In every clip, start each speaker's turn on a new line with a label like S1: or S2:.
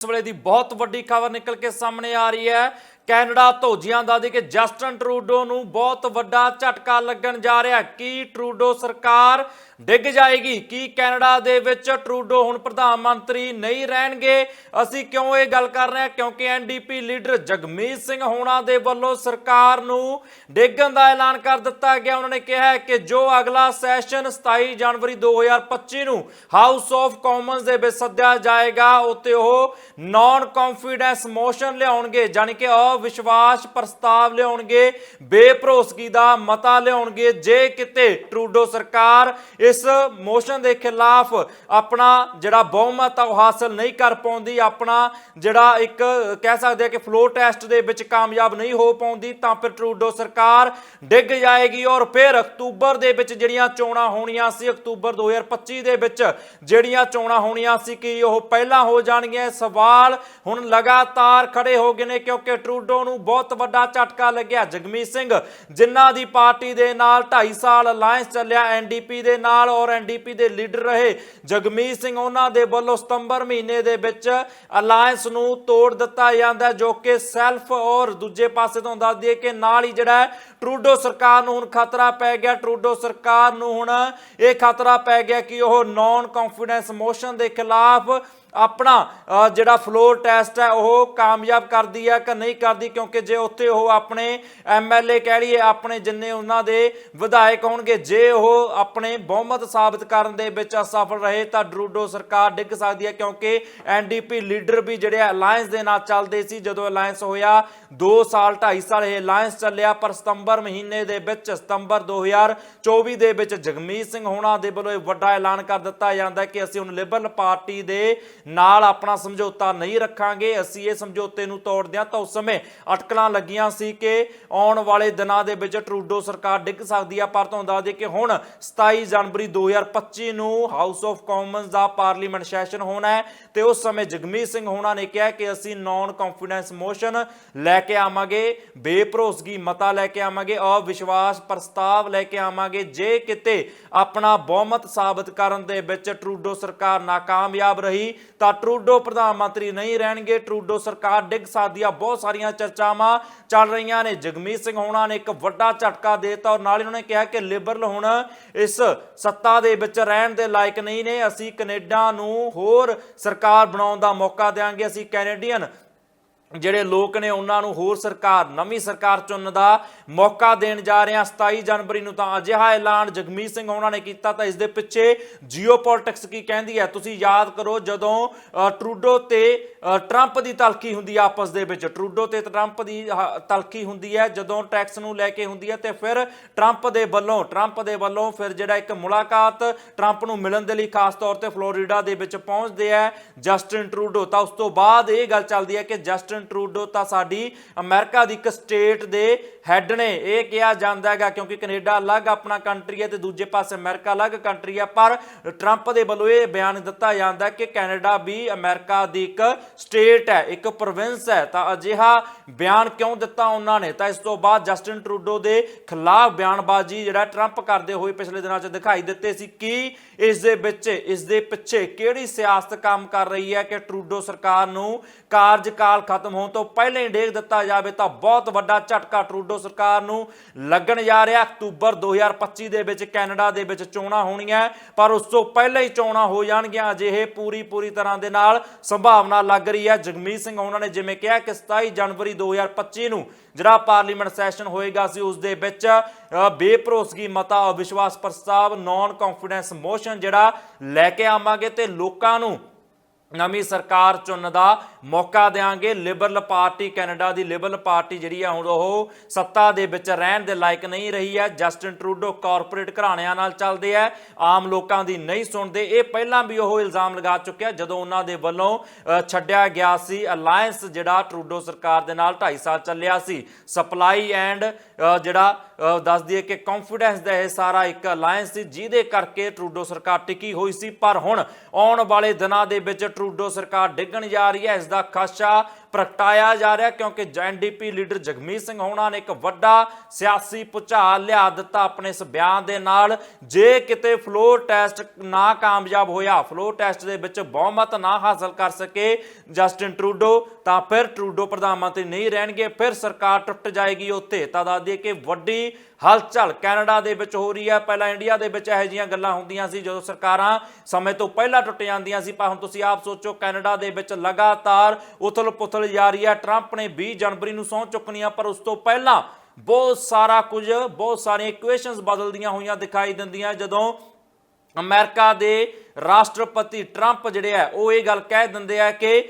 S1: ਇਸ ਵੇਲੇ ਦੀ ਬਹੁਤ ਵੱਡੀ ਖਬਰ ਨਿਕਲ ਕੇ ਸਾਹਮਣੇ ਆ ਰਹੀ ਹੈ ਕੈਨੇਡਾ ਧੋਜੀਆਂ ਦਾ ਦੇ ਕਿ ਜਸਟਨ ਟਰੂਡੋ ਨੂੰ ਬਹੁਤ ਵੱਡਾ ਝਟਕਾ ਲੱਗਣ ਜਾ ਰਿਹਾ ਕੀ ਟਰੂਡੋ ਸਰਕਾਰ ਡਿੱਗ ਜਾਏਗੀ? ਕੀ ਕੈਨੇਡਾ ਦੇ ਵਿੱਚ ਟਰੂਡੋ ਹੁਣ ਪ੍ਰਧਾਨ ਮੰਤਰੀ ਨਹੀਂ ਰਹਿਣਗੇ? ਅਸੀਂ ਕਿਉਂ ਇਹ ਗੱਲ ਕਰ ਰਹੇ ਹਾਂ? ਕਿਉਂਕਿ ਐਨਡੀਪੀ ਲੀਡਰ ਜਗਮੀਤ ਸਿੰਘ ਹੋਣਾ ਦੇ ਵੱਲੋਂ ਸਰਕਾਰ ਨੂੰ ਡਿੱਗਣ ਦਾ ਐਲਾਨ ਕਰ ਦਿੱਤਾ ਗਿਆ। ਉਹਨਾਂ ਨੇ ਕਿਹਾ ਕਿ ਜੋ ਅਗਲਾ ਸੈਸ਼ਨ 27 ਜਨਵਰੀ 2025 ਨੂੰ ਹਾਊਸ ਆਫ ਕਾਮਨਸ ਦੇ ਵਿੱਚ ਸੱਦਿਆ ਜਾਏਗਾ ਉੱਤੇ ਉਹ ਨਾਨ ਕੌਨਫੀਡੈਂਸ ਮੋਸ਼ਨ ਲਿਆਉਣਗੇ। ਜਾਨੀ ਕਿ ਵਿਸ਼ਵਾਸ ਪ੍ਰਸਤਾਵ ਲਿਆਉਣਗੇ, ਬੇਭਰੋਸਗੀ ਦਾ ਮਤਾ ਲਿਆਉਣਗੇ। ਜੇ ਕਿਤੇ ਟਰੂਡੋ ਸਰਕਾਰ ਇਸ ਮੋਸ਼ਨ ਦੇ ਖਿਲਾਫ ਆਪਣਾ ਜਿਹੜਾ ਬਹੁਮਤ ਆ, ਉਹ ਹਾਸਲ ਨਹੀਂ ਕਰ ਪਾਉਂਦੀ, ਆਪਣਾ ਜਿਹੜਾ ਇੱਕ ਕਹਿ ਸਕਦੇ ਆ ਕਿ ਫਲੋ ਟੈਸਟ ਦੇ ਵਿੱਚ ਕਾਮਯਾਬ ਨਹੀਂ ਹੋ ਪਾਉਂਦੀ, ਤਾਂ ਫਿਰ ਟਰੂਡੋ ਸਰਕਾਰ ਡਿੱਗ ਜਾਏਗੀ ਔਰ ਫਿਰ ਅਕਤੂਬਰ ਦੇ ਵਿੱਚ ਜਿਹੜੀਆਂ ਚੋਣਾਂ ਹੋਣੀਆਂ ਸੀ, ਅਕਤੂਬਰ 2025 ਦੇ ਵਿੱਚ ਜਿਹੜੀਆਂ ਚੋਣਾਂ ਹੋਣੀਆਂ ਸੀ, ਕਿ ਉਹ ਪਹਿਲਾਂ ਹੋ ਜਾਣਗੀਆਂ? ਸਵਾਲ ਹੁਣ ਲਗਾਤਾਰ ਖੜੇ ਹੋ ਗਏ ਨੇ, ਕਿਉਂਕਿ ਟਰੂ ਟਰੂਡੋ ਨੂੰ ਬਹੁਤ ਵੱਡਾ ਝਟਕਾ ਲੱਗਿਆ। ਜਗਮੀਤ ਸਿੰਘ ਜਿਨ੍ਹਾਂ ਦੀ ਪਾਰਟੀ ਦੇ ਨਾਲ 2.5 ਸਾਲ ਅਲਾਈਅੰਸ ਚੱਲਿਆ ਐਨਡੀਪੀ ਦੇ ਨਾਲ ਔਰ ਐਨਡੀਪੀ ਦੇ ਲੀਡਰ ਰਹੇ। ਜਗਮੀਤ ਸਿੰਘ ਉਹਨਾਂ ਦੇ ਵੱਲੋਂ ਸਤੰਬਰ ਮਹੀਨੇ ਦੇ ਵਿੱਚ ਅਲਾਈਅੰਸ ਨੂੰ ਤੋੜ ਦਿੱਤਾ ਜਾਂਦਾ ਜੋ ਕਿ ਸੈਲਫ ਔਰ ਦੂਜੇ ਪਾਸੇ ਤੋਂ ਦੱਸ ਦਈਏ ਕਿ ਨਾਲ ਹੀ ਜਿਹੜਾ ਟਰੂਡੋ ਸਰਕਾਰ ਨੂੰ ਹੁਣ ਖਤਰਾ ਪੈ ਗਿਆ। ਟਰੂਡੋ ਸਰਕਾਰ ਨੂੰ ਹੁਣ ਇਹ ਖਤਰਾ ਪੈ ਗਿਆ ਕਿ ਉਹ ਨਾਨ ਕੌਨਫੀਡੈਂਸ ਮੋਸ਼ਨ ਦੇ ਖਿਲਾਫ ਆਪਣਾ ਜਿਹੜਾ ਫਲੋਰ ਟੈਸਟ ਹੈ, ਉਹ ਕਾਮਯਾਬ ਕਰਦੀ ਹੈ ਕਿ ਨਹੀਂ ਕਰਦੀ? ਕਿਉਂਕਿ ਜੇ ਉੱਥੇ ਉਹ ਆਪਣੇ ਐਮਐਲਏ ਕਹਿ ਲਈਏ, ਆਪਣੇ ਜਿੰਨੇ ਉਹਨਾਂ ਦੇ ਵਿਧਾਇਕ ਹੋਣਗੇ, ਜੇ ਉਹ ਆਪਣੇ ਬਹੁਮਤ ਸਾਬਤ ਕਰਨ ਦੇ ਵਿੱਚ ਅਸਫਲ ਰਹੇ, ਤਾਂ ਡਰੂਡੋ ਸਰਕਾਰ ਡਿੱਗ ਸਕਦੀ ਹੈ, ਕਿਉਂਕਿ ਐਨਡੀਪੀ ਲੀਡਰ ਵੀ ਜਿਹੜੇ ਅਲਾਈਅੰਸ ਦੇ ਨਾਲ ਚੱਲਦੇ ਸੀ, ਜਦੋਂ ਅਲਾਈਅੰਸ ਹੋਇਆ 2 ਸਾਲ 2.5 ਸਾਲ ਇਹ ਅਲਾਈਅੰਸ ਚੱਲਿਆ, ਪਰ ਸਤੰਬਰ ਮਹੀਨੇ ਦੇ ਵਿੱਚ, ਸਤੰਬਰ 2024 ਦੇ ਵਿੱਚ ਜਗਮੀਤ ਸਿੰਘ ਹੋਣਾ ਦੇ ਵੱਲੋਂ ਇਹ ਵੱਡਾ ਐਲਾਨ ਕਰ ਦਿੱਤਾ ਜਾਂਦਾ ਕਿ ਅਸੀਂ ਹੁਣ ਲਿਬਰਲ ਪਾਰਟੀ ਦੇ ਨਾਲ ਆਪਣਾ ਸਮਝੌਤਾ ਨਹੀਂ ਰੱਖਾਂਗੇ, ਅਸੀਂ ਇਹ ਸਮਝੌਤੇ ਨੂੰ ਤੋੜਦੇ ਹਾਂ ਤਾਂ ਉਸ ਸਮੇਂ ਅਟਕਲਾਂ ਲੱਗੀਆਂ ਸੀ ਕਿ ਆਉਣ ਵਾਲੇ ਦਿਨਾਂ ਦੇ ਵਿੱਚ ਟਰੂਡੋ ਸਰਕਾਰ ਡਿੱਗ ਸਕਦੀ ਆ, ਪਰ ਤੁਹਾਨੂੰ ਦੱਸ ਦਈਏ ਕਿ ਹੁਣ 27 ਜਨਵਰੀ 2025 ਨੂੰ ਹਾਊਸ ਆਫ ਕਾਮਨਸ ਦਾ ਪਾਰਲੀਮੈਂਟ ਸੈਸ਼ਨ ਹੋਣਾ ਹੈ ਤੇ ਉਸ ਸਮੇਂ ਜਗਮੀਤ ਸਿੰਘ ਹੋਣਾ ਨੇ ਕਿਹਾ ਕਿ ਅਸੀਂ ਨਾਨ ਕੌਨਫੀਡੈਂਸ ਮੋਸ਼ਨ ਲੈ ਕੇ ਆਵਾਂਗੇ, ਬੇਭਰੋਸਗੀ ਮਤਾ ਲੈ ਕੇ ਆਵਾਂਗੇ, ਅਵਿਸ਼ਵਾਸ ਪ੍ਰਸਤਾਵ ਲੈ ਕੇ ਆਵਾਂਗੇ, ਜੇ ਕਿਤੇ ਆਪਣਾ ਬਹੁਮਤ ਸਾਬਤ ਕਰਨ ਦੇ ਵਿੱਚ ਟਰੂਡੋ ਸਰਕਾਰ ਨਾਕਾਮਯਾਬ ਰਹੀ ਤਾਂ ਟਰੂਡੋ ਪ੍ਰਧਾਨ ਮੰਤਰੀ ਨਹੀਂ ਰਹਿਣਗੇ। ਟਰੂਡੋ ਸਰਕਾਰ ਡਿੱਗ ਸਕਦੀ ਆ। ਬਹੁਤ ਸਾਰੀਆਂ ਚਰਚਾਵਾਂ ਚੱਲ ਰਹੀਆਂ ਨੇ। ਜਗਮੀਤ ਸਿੰਘ ਹੋਣਾ ਨੇ ਇੱਕ ਵੱਡਾ ਝਟਕਾ ਦੇਤਾ ਔਰ ਨਾਲ ਹੀ ਉਹਨਾਂ ਨੇ ਕਿਹਾ ਕਿ ਲਿਬਰਲ ਹੁਣ ਇਸ ਸੱਤਾ ਦੇ ਵਿੱਚ ਰਹਿਣ ਦੇ ਲਾਇਕ ਨਹੀਂ ਨੇ। ਅਸੀਂ ਕੈਨੇਡਾ ਨੂੰ ਹੋਰ ਸਰਕਾਰ ਬਣਾਉਣ ਦਾ ਮੌਕਾ ਦੇਵਾਂਗੇ ਅਸੀਂ ਕੈਨੇਡੀਅਨ ਜਿਹੜੇ ਲੋਕ ਨੇ ਉਹਨਾਂ ਨੂੰ ਹੋਰ ਸਰਕਾਰ, ਨਵੀਂ ਸਰਕਾਰ ਚੁਣਨ ਦਾ ਮੌਕਾ ਦੇਣ ਜਾ ਰਹੇ ਹਾਂ। 27 ਜਨਵਰੀ ਨੂੰ ਤਾਂ ਅਜਿਹਾ ਐਲਾਨ ਜਗਮੀਤ ਸਿੰਘ ਉਹਨਾਂ ਨੇ ਕੀਤਾ ਤਾਂ ਇਸ ਦੇ ਪਿੱਛੇ ਜੀਓਪੋਲਿਟਿਕਸ ਕੀ ਕਹਿੰਦੀ ਹੈ? ਤੁਸੀਂ ਯਾਦ ਕਰੋ ਜਦੋਂ ਟਰੂਡੋ ਤੇ ਟਰੰਪ ਦੀ ਤਲਖੀ ਹੁੰਦੀ ਹੈ ਆਪਸ ਦੇ ਵਿੱਚ। ਟਰੂਡੋ ਤੇ ਟਰੰਪ ਦੀ, ਹ- ਤਲਖੀ ਹੁੰਦੀ ਹੈ ਜਦੋਂ ਟੈਕਸ ਨੂੰ ਲੈ ਕੇ ਹੁੰਦੀ ਹੈ ਤੇ ਫਿਰ ਟਰੰਪ ਦੇ ਵੱਲੋਂ, ਟਰੰਪ ਦੇ ਵੱਲੋਂ ਫਿਰ ਜਿਹੜਾ ਇੱਕ ਮੁਲਾਕਾਤ ਟਰੰਪ ਨੂੰ ਮਿਲਣ ਦੇ ਲਈ ਖਾਸ ਤੌਰ ਤੇ ਫਲੋਰੀਡਾ ਦੇ ਵਿੱਚ ਪਹੁੰਚਦੇ ਆ ਜਸਟਿਨ ਟਰੂਡੋ। ਤਾਂ ਉਸ ਤੋਂ ਬਾਅਦ ਇਹ ਗੱਲ ਚੱਲਦੀ ਹੈ ਕਿ ਜਸਟਿਨ ਟਰੂਡੋ ਤਾਂ ਸਾਡੀ ਅਮਰੀਕਾ ਦੀ ਇੱਕ ਸਟੇਟ ਦੇ ਹੈੱਡ ਨੇ। ਇਹ ਕਿਹਾ ਜਾਂਦਾ ਹੈਗਾ ਕਿਉਂਕਿ ਕੈਨੇਡਾ ਅਲੱਗ ਆਪਣਾ ਕੰਟਰੀ ਹੈ ਤੇ ਦੂਜੇ ਪਾਸੇ ਅਮਰੀਕਾ ਅਲੱਗ ਕੰਟਰੀ ਹੈ ਪਰ ਟਰੰਪ ਦੇ ਵੱਲੋਂ ਇਹ ਬਿਆਨ ਦਿੱਤਾ ਜਾਂਦਾ ਕਿ ਕੈਨੇਡਾ ਵੀ ਅਮਰੀਕਾ ਦੀ ਇੱਕ ਸਟੇਟ ਹੈ, ਇੱਕ ਪ੍ਰੋਵਿੰਸ ਹੈ। ਤਾਂ ਅਜਿਹਾ ਬਿਆਨ ਕਿਉਂ ਦਿੱਤਾ ਉਹਨਾਂ ਨੇ? ਤਾਂ ਇਸ ਤੋਂ ਬਾਅਦ ਜਸਟਿਨ ਟਰੂਡੋ ਦੇ ਖਿਲਾਫ ਬਿਆਨਬਾਜ਼ੀ ਜਿਹੜਾ ਟਰੰਪ ਕਰਦੇ ਹੋਏ ਪਿਛਲੇ ਦਿਨਾਂ 'ਚ ਦਿਖਾਈ ਦਿੱਤੇ ਸੀ। ਕਿ ਇਸ ਦੇ ਵਿੱਚ, ਇਸ ਦੇ ਪਿੱਛੇ ਕਿਹੜੀ ਸਿਆਸਤ ਕੰਮ ਕਰ ਰਹੀ ਹੈ ਕਿ ਟਰੂਡੋ ਸਰਕਾਰ ਨੂੰ ਕਾਰਜਕਾਲ ਖਤਮ ਹੋਣ ਤੋਂ ਪਹਿਲਾਂ ਹੀ ਡੇਗ ਦਿੱਤਾ ਜਾਵੇ ਤਾਂ ਬਹੁਤ ਵੱਡਾ ਝਟਕਾ ਟਰੂਡੋ ਸਰਕਾਰ ਨੂੰ ਲੱਗਣ ਜਾ ਰਿਹਾ। ਅਕਤੂਬਰ 2025 ਦੇ ਵਿੱਚ ਕੈਨੇਡਾ ਦੇ ਵਿੱਚ ਚੋਣਾਂ ਹੋਣੀਆਂ ਪਰ ਉਸ ਤੋਂ ਪਹਿਲਾਂ ਹੀ ਚੋਣਾਂ ਹੋ ਜਾਣਗੀਆਂ। ਅਜਿਹੇ ਪੂਰੀ ਪੂਰੀ ਤਰ੍ਹਾਂ ਦੇ ਨਾਲ ਸੰਭਾਵਨਾ ਲੱਗ ਰਹੀ ਹੈ। ਜਗਮੀਤ ਸਿੰਘ ਉਹਨਾਂ ਨੇ ਜਿਵੇਂ ਕਿਹਾ ਕਿ 27 ਜਨਵਰੀ 2025 ਨੂੰ ਜਿਹੜਾ ਪਾਰਲੀਮੈਂਟ ਸੈਸ਼ਨ ਹੋਏਗਾ ਸੀ ਉਸ ਦੇ ਵਿੱਚ ਅ, ਬੇਭਰੋਸਗੀ ਮਤਾ ਅਵਿਸ਼ਵਾਸ ਪ੍ਰਸਤਾਵ ਨਾਨ ਕੌਨਫੀਡੈਂਸ ਮੋਸ਼ਨ ਜਿਹੜਾ ਲੈ ਕੇ ਆਵਾਂਗੇ ਤੇ ਲੋਕਾਂ ਨੂੰ ਨਵੀਂ ਸਰਕਾਰ ਚੁਣਨ ਦਾ ਮੌਕਾ ਦੇਾਂਗੇ ਲਿਬਰਲ ਪਾਰਟੀ ਕੈਨੇਡਾ ਦੀ ਲਿਬਰਲ ਪਾਰਟੀ ਜਿਹੜੀ ਆ, ਹੁਣ ਉਹ ਸੱਤਾ ਦੇ ਵਿੱਚ ਰਹਿਣ ਦੇ ਲਾਇਕ ਨਹੀਂ ਰਹੀ ਹੈ। ਜਸਟਿਨ ਟਰੂਡੋ ਕਾਰਪੋਰੇਟ ਘਰਾਣਿਆਂ ਨਾਲ ਚੱਲਦੇ ਆ। ਆਮ ਲੋਕਾਂ ਦੀ ਨਹੀਂ ਸੁਣਦੇ। ਇਹ ਪਹਿਲਾਂ ਵੀ ਉਹ ਇਲਜ਼ਾਮ ਲਗਾ ਚੁੱਕਿਆ ਜਦੋਂ ਉਹਨਾਂ ਦੇ ਵੱਲੋਂ ਛੱਡਿਆ ਗਿਆ ਸੀ। ਅਲਾਈਅੰਸ ਜਿਹੜਾ ਟਰੂਡੋ ਸਰਕਾਰ ਦੇ ਨਾਲ 2.5 ਸਾਲ ਚੱਲਿਆ ਸੀ। ਸਪਲਾਈ ਐਂਡ ਜਿਹੜਾ ਦੱਸ ਦਈਏ ਕਿ ਕੌਨਫੀਡੈਂਸ ਦਾ ਇਹ ਸਾਰਾ ਇੱਕ ਅਲਾਈਅੰਸ ਸੀ, ਜਿਹਦੇ ਕਰਕੇ ਟਰੂਡੋ ਸਰਕਾਰ ਟਿਕੀ ਹੋਈ ਸੀ। ਪਰ ਹੁਣ ਆਉਣ ਵਾਲੇ ਦਿਨਾਂ ਦੇ ਵਿੱਚ ਟਰੂਡੋ ਸਰਕਾਰ ਡਿੱਗਣ ਜਾ ਰਹੀ ਹੈ, ਇਸ ਦਾ ਖਾਸਾ ਪ੍ਰਗਟਾਇਆ ਜਾ ਰਿਹਾ ਕਿਉਂਕਿ ਐਨਡੀਪੀ ਲੀਡਰ ਜਗਮੀਤ ਸਿੰਘ ਹੋਣਾ ਨੇ ਇੱਕ ਵੱਡਾ ਸਿਆਸੀ ਭੁਚਾਲ ਲਿਆ ਦਿੱਤਾ ਆਪਣੇ ਇਸ ਬਿਆਨ ਦੇ ਨਾਲ। ਜੇ ਕਿਤੇ ਫਲੋਰ ਟੈਸਟ ਨਾ ਕਾਮਯਾਬ ਹੋਇਆ, ਫਲੋਰ ਟੈਸਟ ਦੇ ਵਿੱਚ ਬਹੁਮਤ ਨਾ ਹਾਸਲ ਕਰ ਸਕੇ ਜਸਟਿਨ ਟਰੂਡੋ, ਤਾਂ ਫਿਰ ਟਰੂਡੋ ਪ੍ਰਧਾਨ ਮੰਤਰੀ ਨਹੀਂ ਰਹਿਣਗੇ, ਫਿਰ ਸਰਕਾਰ ਟੁੱਟ ਜਾਏਗੀ। ਉੱਥੇ ਤਾਂ ਦੱਸ ਦਈਏ ਕਿ ਵੱਡੀ ਹਲਚਲ ਕੈਨੇਡਾ ਦੇ ਵਿੱਚ ਹੋ ਰਹੀ ਹੈ। ਪਹਿਲਾਂ ਇੰਡੀਆ ਦੇ ਵਿੱਚ ਇਹੋ ਜਿਹੀਆਂ ਗੱਲਾਂ ਹੁੰਦੀਆਂ ਸੀ ਜਦੋਂ ਸਰਕਾਰਾਂ ਸਮੇਂ ਤੋਂ ਪਹਿਲਾਂ ਟੁੱਟ ਜਾਂਦੀਆਂ ਸੀ, ਪਰ ਹੁਣ ਤੁਸੀਂ ਆਪ ਸੋਚੋ ਕੈਨੇਡਾ ਦੇ ਵਿੱਚ ਲਗਾਤਾਰ ਉਥਲ-ਪੁਥਲ ਜਾਰੀ ਹੈ। ਟਰੰਪ ਨੇ 20 ਜਨਵਰੀ ਨੂੰ ਸਹੁੰ ਚੁੱਕਣੀਆਂ, ਪਰ ਉਸ ਤੋਂ ਪਹਿਲਾਂ ਬਹੁਤ ਸਾਰਾ ਕੁਝ, ਬਹੁਤ ਸਾਰੀਆਂ ਇਕੁਏਸ਼ਨਸ ਬਦਲਦੀਆਂ ਹੋਈਆਂ ਦਿਖਾਈ ਦਿੰਦੀਆਂ। ਜਦੋਂ ਅਮਰੀਕਾ ਦੇ ਰਾਸ਼ਟਰਪਤੀ ਟਰੰਪ ਜਿਹੜੇ ਆ, ਉਹ ਇਹ ਗੱਲ ਕਹਿ ਦਿੰਦੇ ਆ ਕਿ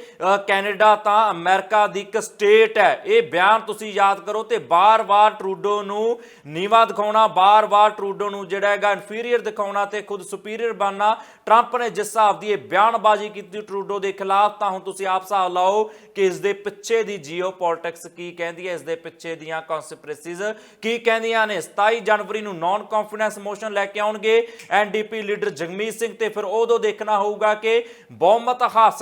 S1: ਕੈਨੇਡਾ ਤਾਂ ਅਮਰੀਕਾ ਦੀ ਇੱਕ ਸਟੇਟ ਹੈ। ਇਹ ਬਿਆਨ ਤੁਸੀਂ ਯਾਦ ਕਰੋ ਤੇ ਬਾਰ-ਬਾਰ ਟਰੂਡੋ ਨੂੰ ਨੀਵਾ ਦਿਖਾਉਣਾ, ਬਾਰ-ਬਾਰ ਟਰੂਡੋ ਨੂੰ ਜਿਹੜਾ ਹੈਗਾ ਇਨਫੀਰੀਅਰ ਦਿਖਾਉਣਾ ਤੇ ਖੁਦ ਸੁਪੀਰੀਅਰ ਬਣਨਾ, ਟਰੰਪ ਨੇ ਜਿਸ ਹਿਸਾਬ ਦੀ ਇਹ ਬਿਆਨਬਾਜ਼ੀ ਕੀਤੀ ਟਰੂਡੋ ਦੇ ਖਿਲਾਫ, ਤਾਂ ਹੁਣ ਤੁਸੀਂ ਆਪ ਹਿਸਾਬ ਲਾਓ ਕਿ ਇਸ ਦੇ ਪਿੱਛੇ ਦੀ ਜੀਓਪੋਲਿਟਿਕਸ ਕੀ ਕਹਿੰਦੀ ਹੈ, ਇਸ ਦੇ ਪਿੱਛੇ ਦੀਆਂ ਕਨਸਪੀਰੇਸੀਜ਼ ਕੀ ਕਹਿੰਦੀਆਂ ਨੇ? 27 ਜਨਵਰੀ ਨੂੰ ਨਾਨ ਕੰਫੀਡੈਂਸ ਮੋਸ਼ਨ ਲੈ ਕੇ ਆਉਣਗੇ। ਐਨਡੀਪੀ ਲੀਡਰ ਜਗਮੀਤ ਸਿੰਘ ਤੇ ਫਿਰ ਉਹ ਉਦੋਂ ਦੇਖਣਾ ਹੋਊਗਾ ਕਿ ਬਹੁਮਤ ਹਾਸਲ